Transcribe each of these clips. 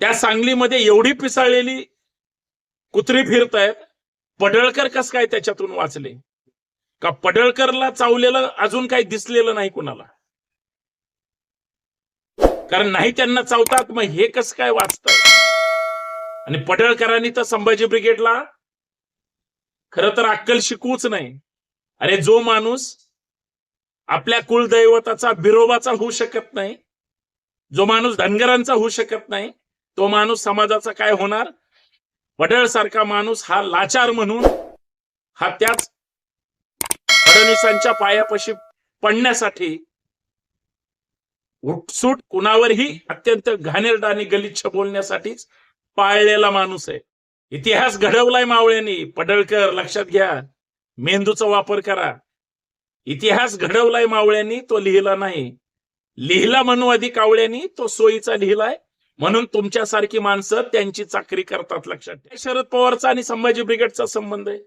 त्या सांगलीमध्ये एवढी पिसाळलेली कुत्री फिरतायत. पडळकर कस काय त्याच्यातून वाचले? का पडळकरला चावलेलं अजून काही दिसलेलं नाही कुणाला? कारण नाही त्यांना चावतात मग हे कसं काय वाचत आणि पडळकरांनी तर संभाजी ब्रिगेडला खर तर अक्कल शिकवूच नाही. अरे जो माणूस आपल्या कुलदैवताचा बिरोबाचा होऊ शकत नाही जो माणूस धनगरांचा होऊ शकत नाही तो माणूस समाजाचा काय होणार? वडळ सारखा माणूस हा लाचार म्हणून हा त्याच फडणवीसांच्या पायापाशी पडण्यासाठी उठसूट कुणावरही अत्यंत घाणेरडा आणि गलिच्छ बोलण्यासाठीच पाळलेला माणूस आहे. इतिहास घडवलाय मावळ्यांनी. पडळकर लक्षात घ्या. मेंदूचा वापर करा. इतिहास घडवलाय मावळ्यांनी तो लिहिला नाही. लिहिला मनुवादी कावळ्यांनी तो सोयीचा लिहिलाय. म्हणून तुमच्यासारखी माणसं त्यांची चाकरी करतात लक्षात ठेवा. शरद पवारचा आणि संभाजी ब्रिगेडचा संबंध आहे.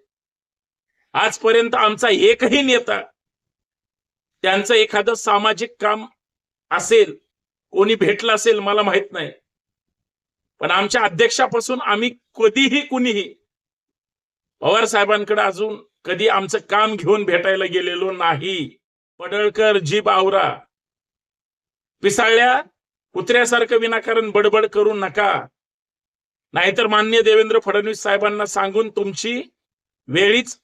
आजपर्यंत आमचा एकही नेता त्यांचं एखादं सामाजिक काम असेल कोणी भेटलं असेल मला माहीत नाही. पण आमच्या अध्यक्षापासून आम्ही कधीही कुणीही पवार साहेबांकडे अजून कधी आमचं काम घेऊन भेटायला गेलेलो नाही. पडळकर जी बावरा पिसाळल्या कुत्र्यासारखं विनाकारण बडबड करू नका. नाहीतर मान्य देवेंद्र फडणवीस साहेबांना सांगून तुमची वेळीच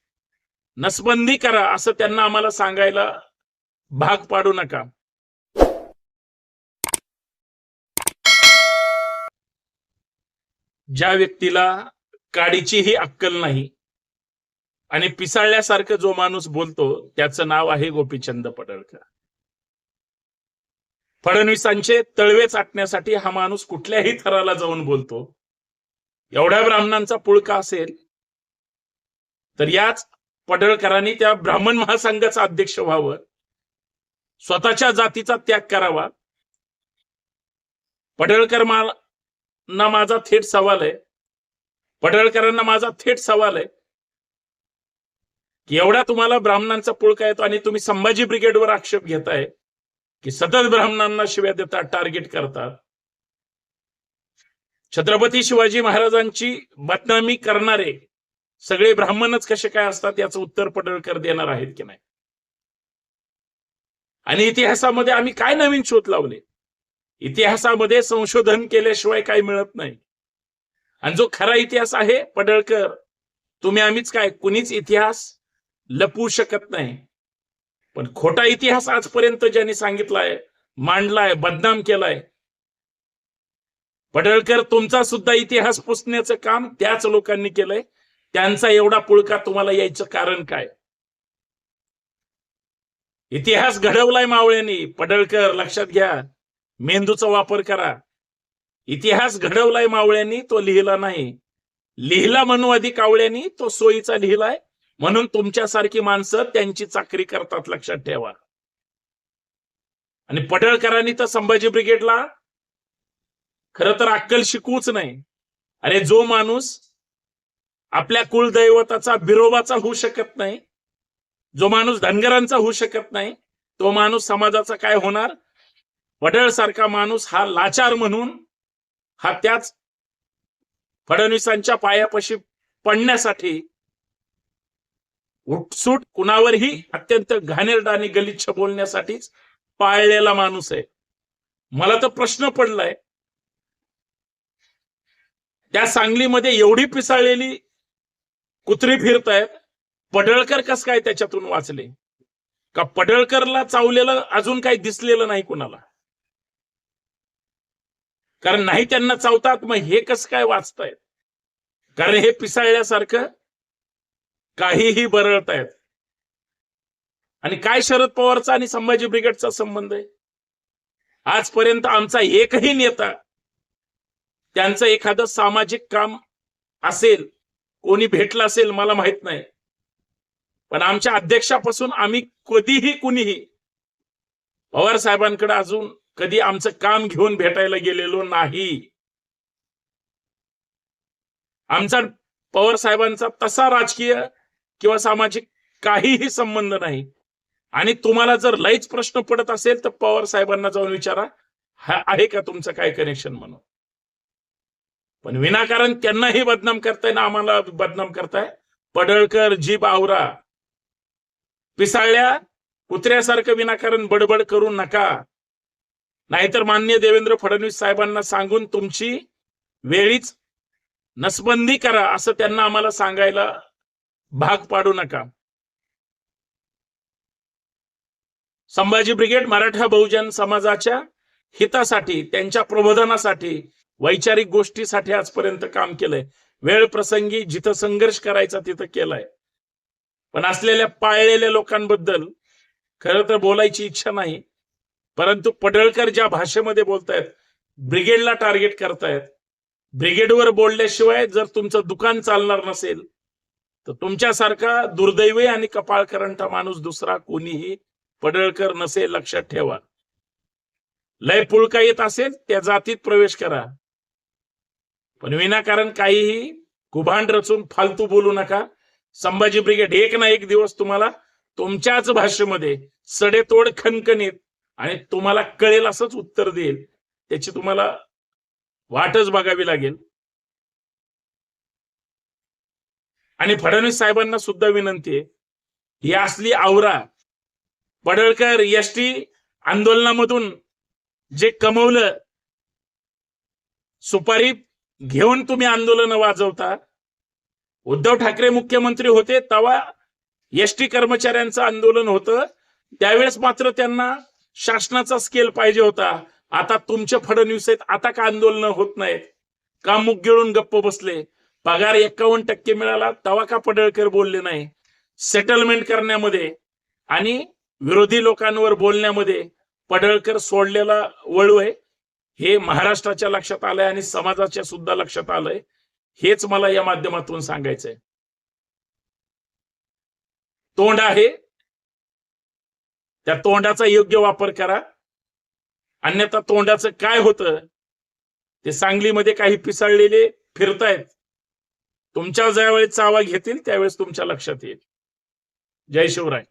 नसबंदी करा असं त्यांना आम्हाला सांगायला भाग पाडू नका. ज्या व्यक्तीला काडीचीही अक्कल नाही आणि पिसाळल्यासारखं जो माणूस बोलतो त्याचं नाव आहे गोपीचंद पडळकर. फडणवीसांचे तळवे चाटण्यासाठी हा माणूस कुठल्याही थराला जाऊन बोलतो. एवढ्या ब्राह्मणांचा पुळका असेल तर याच पडळकरांनी त्या ब्राह्मण महासंघाचा अध्यक्ष व्हावं स्वतःच्या जातीचा त्याग करावा. पडळकर मा ना माझा थेट सवाल आहे. पडळकरांना माझा थेट सवाल आहे. की एवढा तुम्हाला ब्राह्मणांचा पुळका येतो आणि तुम्ही संभाजी ब्रिगेडवर आक्षेप घेताय. की सतत ब्राह्मणांना शिव्या देतात टार्गेट करतात. छत्रपती शिवाजी महाराजांची बदनामी करणारे सगळे ब्राह्मणच कसे काय असतात याचं उत्तर पडळकर देणार आहेत की नाही? आणि इतिहासामध्ये आम्ही काय नवीन शोध लावले? इतिहासामध्ये संशोधन केल्याशिवाय काही मिळत नाही. आणि जो खरा इतिहास आहे पडळकर तुम्ही आम्हीच काय कुणीच इतिहास लपवू शकत नाही. पण खोटा इतिहास आजपर्यंत ज्यांनी सांगितलाय मांडलाय बदनाम केलाय. पडळकर तुमचा सुद्धा इतिहास पुसण्याचं काम त्याच लोकांनी केलंय. त्यांचा एवढा पुळका तुम्हाला यायचं कारण काय? इतिहास घडवलाय मावळ्यांनी. पडळकर लक्षात घ्या. मेंदूचा वापर करा. इतिहास घडवलाय मावळ्यांनी तो लिहिला नाही. लिहिला मनुवादी कावळ्यांनी तो सोयीचा लिहिलाय. म्हणून तुमच्यासारखी माणसं त्यांची चाकरी करतात लक्षात ठेवा. आणि पडळकरांनी तर संभाजी ब्रिगेडला खर तर अक्कल शिकवूच नाही. अरे जो माणूस आपल्या कुलदैवताचा बिरोबाचा होऊ शकत नाही जो माणूस धनगरांचा होऊ शकत नाही तो माणूस समाजाचा काय होणार? पडळ सारखा माणूस हा लाचार म्हणून हा त्याच फडणवीसांच्या पायापाशी पडण्यासाठी उठसूट कुणावरही अत्यंत घाणेरडा आणि गलिच्छ बोलण्यासाठीच पाळलेला माणूस आहे. मला तर प्रश्न पडलाय. त्या सांगलीमध्ये एवढी पिसाळलेली कुत्री फिरतायत. पडळकर कस काय त्याच्यातून वाचले? का पडळकरला चावलेलं अजून काही दिसलेलं नाही कुणाला? कारण नाही त्यांना चावतात मग हे कसं काय वाचतायत? कारण हे पिसाळल्यासारखं काहीही बरळतायत आणि काय शरद पवारचा आणि संभाजी ब्रिगेडचा संबंध आहे? आजपर्यंत आमचा एकही नेता त्यांचं एखादं सामाजिक काम असेल कोणी भेटलं असेल मला माहीत नाही. पण आमच्या अध्यक्षापासून आम्ही कधीही कुणीही पवार साहेबांकडे अजून कधी आमचं काम घेऊन भेटायला गेलेलो नाही. आमचा पवार साहेबांचा तसा राजकीय किंवा सामाजिक काहीही संबंध नाही. आणि तुम्हाला जर लईच प्रश्न पडत असेल तर पवार साहेबांना जाऊन विचारा हा आहे का तुमचं काय कनेक्शन म्हणून? पण विनाकारण त्यांनाही बदनाम करताय ना आम्हाला बदनाम करताय? पडळकर जीब आवरा. पिसाळल्या कुत्र्यासारखं विनाकारण बडबड करू नका. नाहीतर मान्य देवेंद्र फडणवीस साहेबांना सांगून तुमची वेळीच नसबंदी करा असं त्यांना आम्हाला सांगायला भाग पाडू नका. संभाजी ब्रिगेड मराठा बहुजन समाजाच्या हितासाठी त्यांच्या प्रबोधनासाठी वैचारिक गोष्टीसाठी आजपर्यंत काम केलंय. वेळ प्रसंगी जिथं संघर्ष करायचा तिथं केलाय. पण असलेल्या पाळलेल्या लोकांबद्दल खरं तर बोलायची इच्छा नाही. परंतु पडळकर ज्या भाषेमध्ये बोलतायत ब्रिगेडला टार्गेट करतायत ब्रिगेडवर बोलल्याशिवाय जर तुमचं दुकान चालणार नसेल तर तुमच्यासारखा दुर्दैवी आणि कपाळ करंटा माणूस दुसरा कोणीही पडळकर नसेल लक्षात ठेवा. लय पुळका येत असेल त्या जातीत प्रवेश करा. पण विनाकारण काहीही कुभांड रचून फालतू बोलू नका. संभाजी ब्रिगेड एक ना एक दिवस तुम्हाला तुमच्याच भाषेमध्ये सडेतोड खणखणीत आणि तुम्हाला कळेल असंच उत्तर देईल. त्याची तुम्हाला वाटच बघावी लागेल. आणि फडणवीस साहेबांना सुद्धा विनंती आहे. ही असली आवरा पडळकर एसटी आंदोलनामधून जे कमवलं सुपारी घेऊन तुम्ही आंदोलन वाजवता. उद्धव ठाकरे मुख्यमंत्री होते तेव्हा एसटी कर्मचाऱ्यांचं आंदोलन होतं. त्यावेळेस मात्र त्यांना शासनाचा स्केल पाहिजे होता. आता तुमचे फडणवीस आहेत आता का आंदोलन होत नाहीत? का मुग गिळून गप्प बसले? पगार एकावन्न टक्के मिळाला तवा का पडळकर बोलले नाही? सेटलमेंट करण्यामध्ये आणि विरोधी लोकांवर बोलण्यामध्ये पडळकर सोडलेला वळू आहे. हे महाराष्ट्राच्या लक्षात आलंय आणि समाजाच्या सुद्धा लक्षात आलंय. हेच मला या माध्यमातून सांगायचंय. तोंड आहे. त्या तोंडाचा योग्य वापर करा. अन्यथा तोंडाचं काय होतं? ते सांगलीमध्ये काही पिसाळलेले फिरतायत. तुमच्या ज्यावेळेस चावा घेतील त्यावेळेस तुमच्या लक्षात येईल. जय शिवराय.